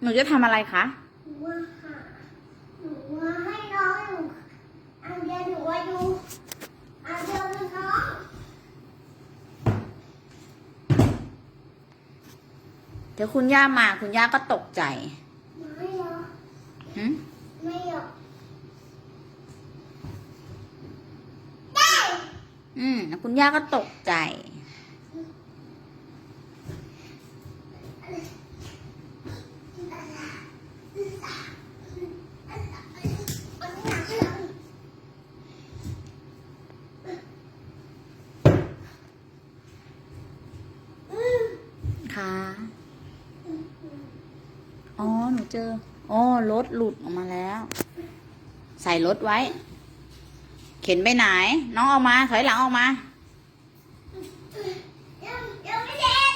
หนูจะทำอะไรคะ หนูว่าหาหนูว่าให้น้องหนูอันเดียวหนูว่าดูอันเดียวเป็นน้องเดี๋ยวคุณย่ามาคุณย่าก็ตกใจไม่หรอกหึไม่หรอกได้อืมแล้วคุณย่าก็ตกใจ อืม ค่ะ อ๋อ หนูเจอ อ๋อ รถหลุดออกมาแล้ว ใส่รถไว้ เข็นไปไหน น้องออกมา ถอยหลังออกมา ยังยังไม่เด็ด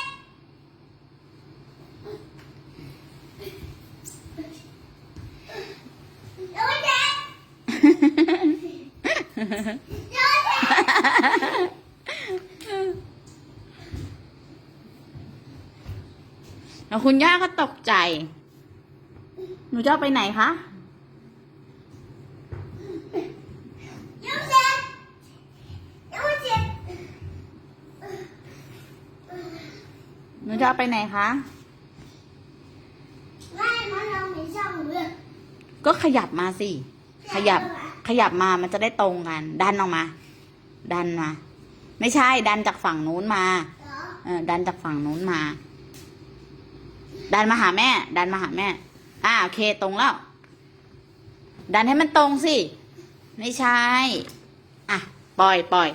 ยังไม่เด็ดยังไม่เด็ด แล้วคุณย่าก็ตกใจ หนูจะไปไหนคะยังไม่เด็ดยังไม่เด็ดหนูจะไปไหนคะไม่มันเราไม่ช่องเลยก็ขยับมาสิ ขยับ ขยับมา มันจะได้ตรงกัน ดันออกมา ดันมา ไม่ใช่ ดันจากฝั่งนู้นมา เอเออดันจากฝั่งนู้นมา ดันมาหาแม่ ดันมาหาแม่ อ่าโอเคตรงแล้ว ดันให้มันตรงสิ ไม่ใช่ อะ ปล่อยปล่อย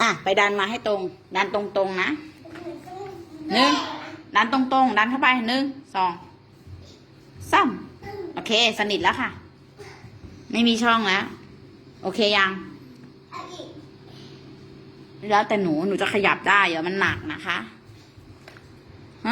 อะ ไปดันมาให้ตรง ดันตรงๆนะหนึ่งดันตรงๆดันเข้าไปหนึ่งสองสามโอเค สนิทแล้วค่ะ ไม่มีช่องแล้ว โอเคยัง แล้วแต่หนูหนูจะขยับได้เดี๋ยวมันหนักนะคะเ